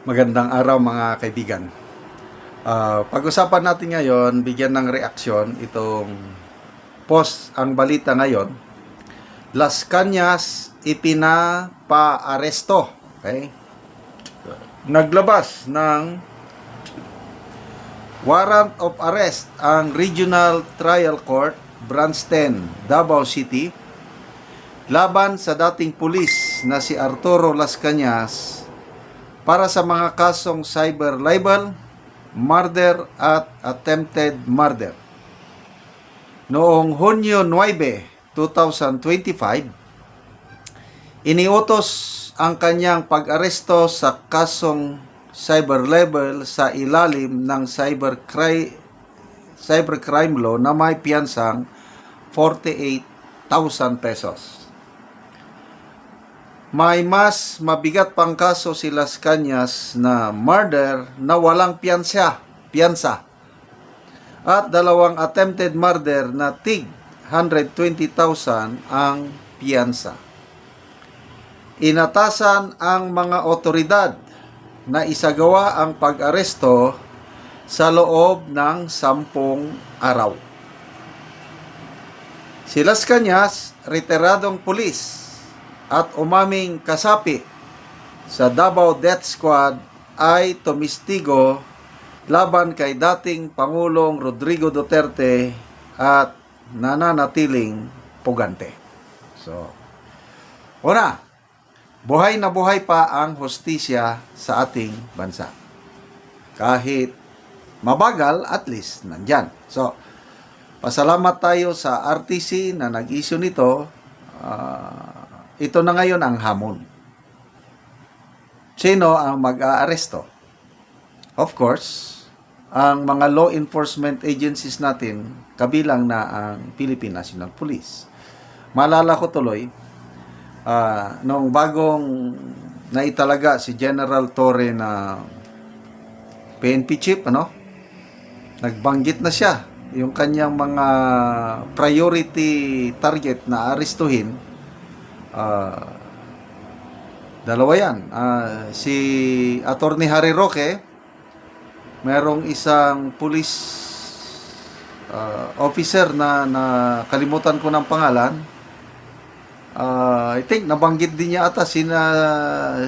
Magandang araw mga kaibigan. Ah, pag-usapan natin ngayon, bigyan ng reaksyon itong post ang balita ngayon. Las Cañas ipinapa-aresto. Okay? Naglabas ng warrant of arrest ang Regional Trial Court Branch 10, Davao City laban sa dating pulis na si Arturo Las Cañas para sa mga kasong cyber libel, murder at attempted murder. Noong Hunyo 9, 2025, iniutos ang kanyang pag-aresto sa kasong cyber libel sa ilalim ng cybercrime cybercrime law na may piyansang 48,000 pesos. May mas mabigat pang kaso si Las Cañas na murder na walang piyansa, piyansa. At dalawang attempted murder na tig 120,000 ang piyansa. Inatasan ang mga otoridad na isagawa ang pag-aresto sa loob ng sampung araw. Si Las Cañas, retiradong pulis at umaming kasapi sa Davao Death Squad ay tumistigo laban kay dating Pangulong Rodrigo Duterte at nananatiling pugante. So, una, buhay na buhay pa ang hostisya sa ating bansa. Kahit mabagal, at least nandyan. So, pasalamat tayo sa RTC na nag-issue nito. Ah, ito na ngayon ang hamon. Sino ang mag-aaresto? Of course, ang mga law enforcement agencies natin, kabilang na ang Philippine National Police. Malala ko tuloy, ah, nung bagong naitalaga si General Torre na PNP chief, ano? Nagbanggit na siya yung kanyang mga priority target na arestuhin Ah, dalawa yan. Ah, si Attorney Harry Roque, merong isang police ah, officer na, na kalimutan ko ng pangalan. Ah, I think nabanggit din niya ata sina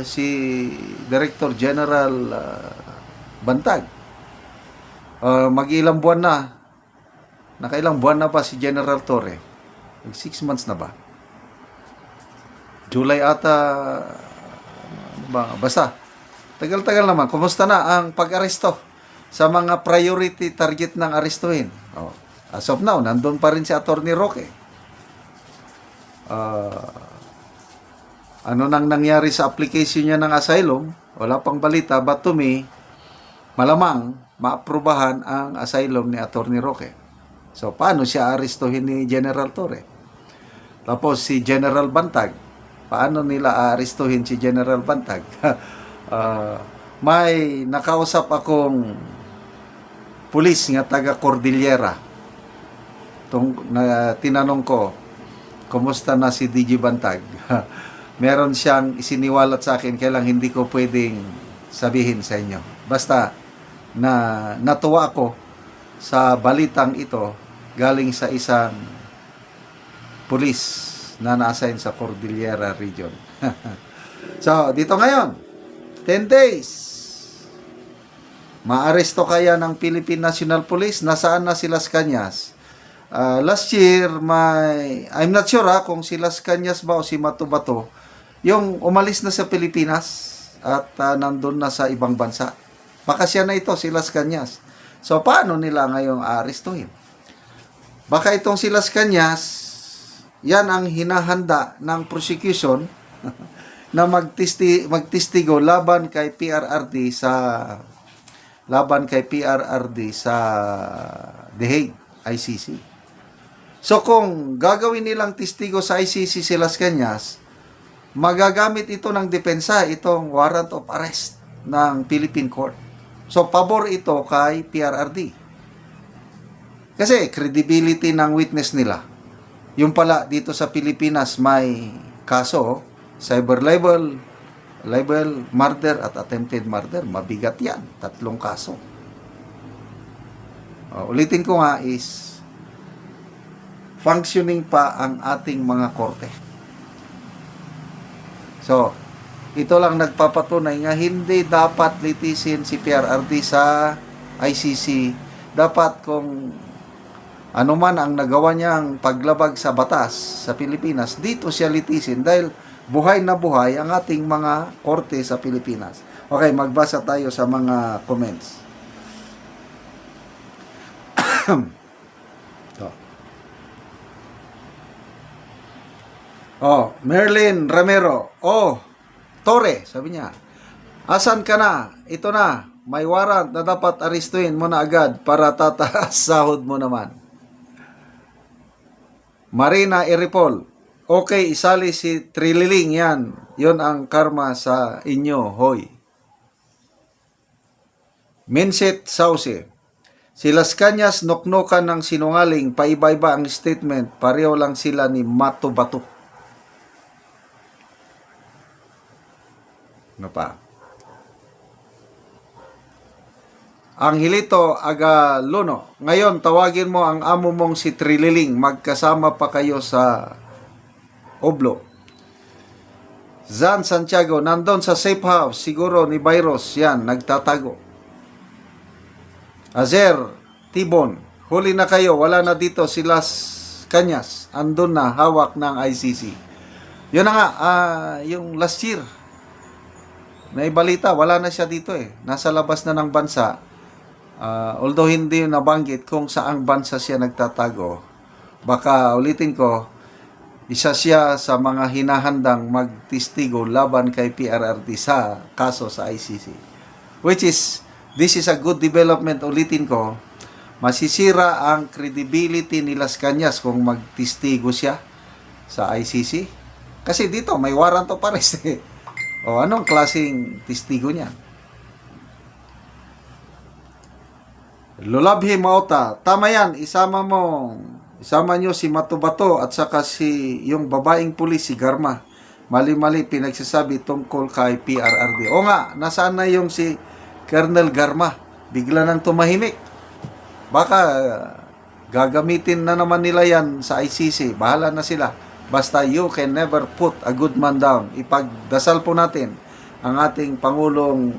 si Director General ah, Bantag. Ah, mag-ilang buwan na. Nakailang buwan na ba si General Torre? Mag six months na ba? July ata ano ba basta. Tagal-tagal naman. Kumusta na ang pag-aresto sa mga priority target ng arestuhin? Oh, as of now nandun pa rin si Attorney Roque. Ah, ano nang nangyari sa application niya ng asylum? Wala pang balita but to me malamang maaprubahan ang asylum ni Attorney Roque. So paano siya arestuhin ni General Torre? Tapos si General Bantag paano nila aarestuhin si General Bantag? Ah, may nakausap akong pulis nga taga Cordillera. Tung, na, tinanong ko, kumusta na si DJ Bantag? Meron siyang isiniwalat sa akin, kailang hindi ko pwedeng sabihin sa inyo. Basta na natuwa ako sa balitang ito galing sa isang pulis na na-assign sa Cordillera region. so, dito ngayon, 10 days. Maaresto kaya ng Philippine National Police? Nasaan na si Las Cañas? Ah, last year, may, I'm not sure ha, kung si Las Cañas ba o si Mato Bato, yung umalis na sa Pilipinas at ah, nandun na sa ibang bansa. Baka siya na ito, si Las Cañas. So, paano nila ngayong aarestuhin? Baka itong si Las Cañas, yan ang hinahanda ng prosecution na magtisti, magtistigo laban kay PRRD sa laban kay PRRD sa The Hague, ICC. So kung gagawin nilang testigo sa ICC si Las Cañas, magagamit ito ng depensa, itong warrant of arrest ng Philippine Court. So pabor ito kay PRRD. Kasi credibility ng witness nila. Yung pala dito sa Pilipinas may kaso, cyber libel, libel murder at attempted murder. Mabigat yan. Tatlong kaso. Oh, ulitin ko nga is functioning pa ang ating mga korte. So, ito lang nagpapatunay nga hindi dapat litisin si PRRD sa ICC. Dapat kung ano man ang nagawa niyang paglabag sa batas sa Pilipinas, dito siya litisin dahil buhay na buhay ang ating mga korte sa Pilipinas. Okay, magbasa tayo sa mga comments. Ito. Oh, Merlin Ramiro. Oh, Tore, sabi niya. Asan ka na? Ito na. May warrant na dapat aristuin mo na agad para tataas sahod mo naman. Marina Iripol. Okay, isali si Trililing yan. Yon ang karma sa inyo, hoy. Minsit Sauce. Si Las Cañas noknokan ng sinungaling, paiba-iba ang statement, pareho lang sila ni Mato Bato. Ano pa? Angelito Agaluno. Ngayon, tawagin mo ang amo mong si Trililing. Magkasama pa kayo sa Oblo. Zan Santiago, nandun sa safe house. Siguro ni Virus. Yan, nagtatago. Azer Tibon, huli na kayo. Wala na dito si Las Cañas. Andun na, hawak ng ICC. Yun na nga, ah, yung last year, may balita, wala na siya dito eh. Nasa labas na ng bansa. Ah, although hindi nabanggit kung saang bansa siya nagtatago. Baka ulitin ko, isa siya sa mga hinahandang magtistigo laban kay PRRD sa kaso sa ICC. Which is, this is a good development, ulitin ko, masisira ang credibility ni Las Cañas kung magtistigo siya sa ICC. Kasi dito, may warrant of arrest eh. O anong klaseng testigo niya? Lulabhi Maota, tama yan, isama mo, isama nyo si Matubato at saka si yung babaeng pulis, si Garma. Mali-mali pinagsasabi tungkol kay PRRD. O nga, nasaan na yung si Colonel Garma? Bigla nang tumahimik. Baka gagamitin na naman nila yan sa ICC. Bahala na sila. Basta you can never put a good man down. Ipagdasal po natin ang ating Pangulong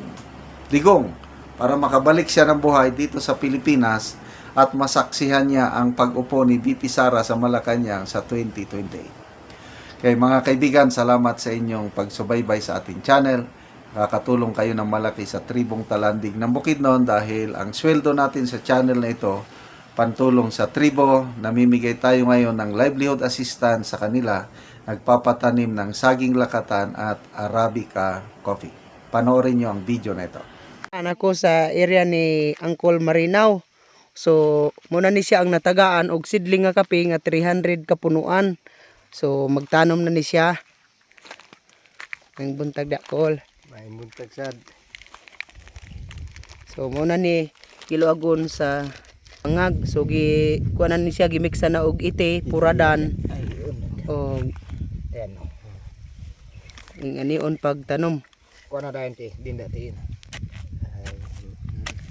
Digong para makabalik siya ng buhay dito sa Pilipinas at masaksihan niya ang pag-upo ni BP Sara sa Malacanang sa 2028. Kaya mga kaibigan, salamat sa inyong pagsubaybay sa ating channel. Nakakatulong kayo ng malaki sa tribong talandig ng Bukidnon dahil ang sweldo natin sa channel na ito pantulong sa tribo. Namimigay tayo ngayon ng livelihood assistance sa kanila. Nagpapatanim ng saging lakatan at Arabica coffee. Panoorin nyo ang video na ito. Anak ko sa area ni Uncle Marinaw. So, muna ni siya ang natagaan og sidling nga kape nga 300 kapunuan. So, magtanom na ni siya. Ang buntag da kol. May buntag sad. So, muna ni kiloagon sa angag. So, gi kuanan ni siya gimiksa na og ite, puradan o Ayan o. ang anion pagtanom. Kuha na dahin ti. Dinda ti.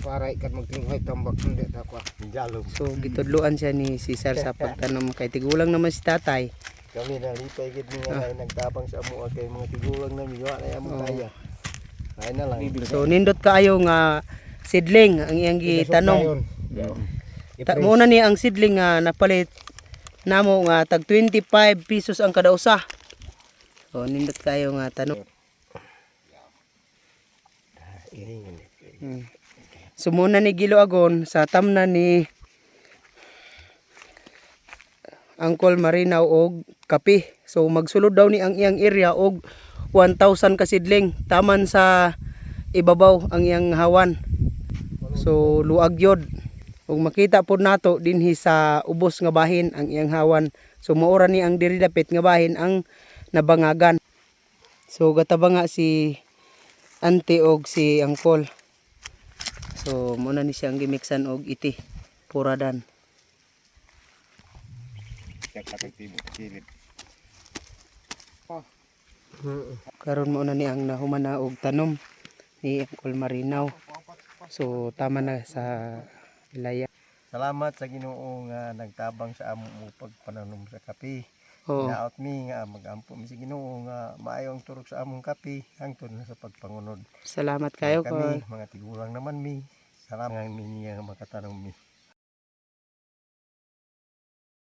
Para ikat magtinghoy tambak hindi ta kwa. Jalom. So, gitudluan siya ni Cesar sa pagtanom kay tigulang naman si tatay. Kami na lipay gid ni nga ay nagtabang sa amo kay mga tigulang na miyo na amo kaya. Ay na lang. So, nindot kaayo nga sidling ang iyang gitanom. Ta, muna ni ang sidling nga napalit namo nga tag 25 pesos ang kada usa. So nindot kayo nga tanong. Iringin. Hmm. So muna ni Giloagon sa tamna ni Angkol Marinaw og kape. So magsulod daw ni ang iyang area og 1,000 ka sidling taman sa ibabaw ang iyang hawan. So luag yod. Ug makita pod nato dinhi sa ubos nga bahin ang iyang hawan. So maura ni ang diri dapit nga bahin ang nabangagan. So gatabanga si ante og si angkol. So muna ni siyang gimiksan og iti puradan. karon mo na ni ang nahumana og tanom ni Uncle Marinaw. So tama na sa ilaya. Salamat sa Ginoo nga nagtabang sa amo mo pagpananom sa kape. Oh, Naot mi nga magampo mi sa Ginoo nga maayo ang turok sa among kape hangtod na sa pagpangunod. salamat kayo kami ko. mga tigulang naman mi. Salamat nga mi nga makatanong mi.